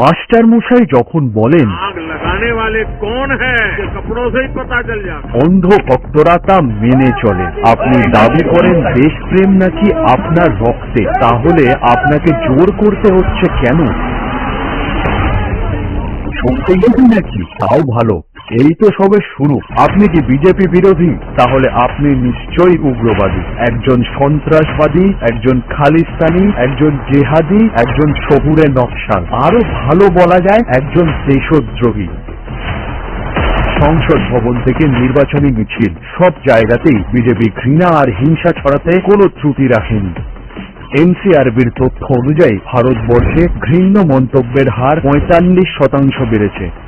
Master মশাই যখন বলেন অন্ধ ভক্তরা তা মেনে চলে আপনি দাবি করেন দেশপ্রেম নাকি আপনার রক্তে? তাহলে আপনাকে জোর করতে হচ্ছে কেন? সত্যি নাকি? তাও ভালো। এই তো সবে শুরু। আপনি কি বিজেপি বিরোধী? তাহলে আপনি নিশ্চয়ই উগ্রবাদী। একজন সন্ত্রাসবাদী, একজন খালিস্তানি, একজন জেহাদি, একজন শহুরে নকশাল। আরও ভালো বলা যায়, একজন দেশদ্রোহী। সংসদ ভবন থেকে নির্বাচনী মিছিল। সব জায়গাতেই বিজেপি ঘৃণা আর হিংসা ছড়াতে কোনো ত্রুটি রাখেনি। এনসিআরবির তথ্য অনুযায়ী, ভারতবর্ষে ঘৃণ্য মন্তব্যের হার পঁয়তাল্লিশ শতাংশ বেড়েছে।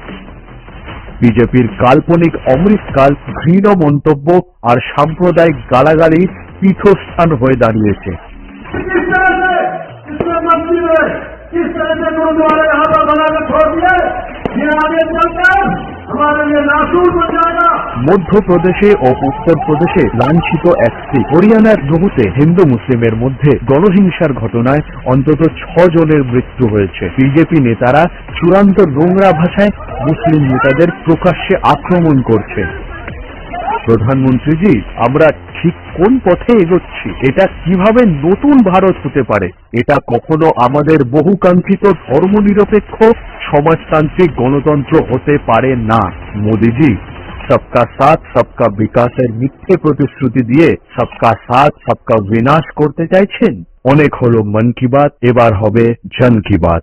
বিজেপির কাল্পনিক অমৃতকাল ঘৃণ মন্তব্য আর সাম্প্রদায়িক গালাগালি পীঠস্থান হয়ে দাঁড়িয়েছে। মধ্যপ্রদেশে ও উত্তরপ্রদেশে লাঞ্ছিত এক স্ত্রী। হরিয়ানার জম্মুতে হিন্দু মুসলিমের মধ্যে গণহিংসার ঘটনায় অন্তত ছ জনের মৃত্যু হয়েছে। বিজেপি নেতারা চূড়ান্ত নোংরা ভাষায় মুসলিম নেতাদের প্রকাশ্যে আক্রমণ করছে। প্রধানমন্ত্রীজি, আমরা ঠিক কোন পথে এগোচ্ছি? এটা কীভাবে নতুন ভারত হতে পারে? এটা কখনো আমাদের বহুকাঙ্ক্ষিত ধর্মনিরপেক্ষ সমাজতান্ত্রিক গণতন্ত্র হতে পারে না। মোদিজি, সবকা সাথ, সবকা বিকাশের মিথ্যে প্রতিশ্রুতি দিয়ে সবকা সাথ, সবকা বিনাশ করতে চাইছেন? অনেক হলো মন কি বাত, এবার হবে জন কি বাত।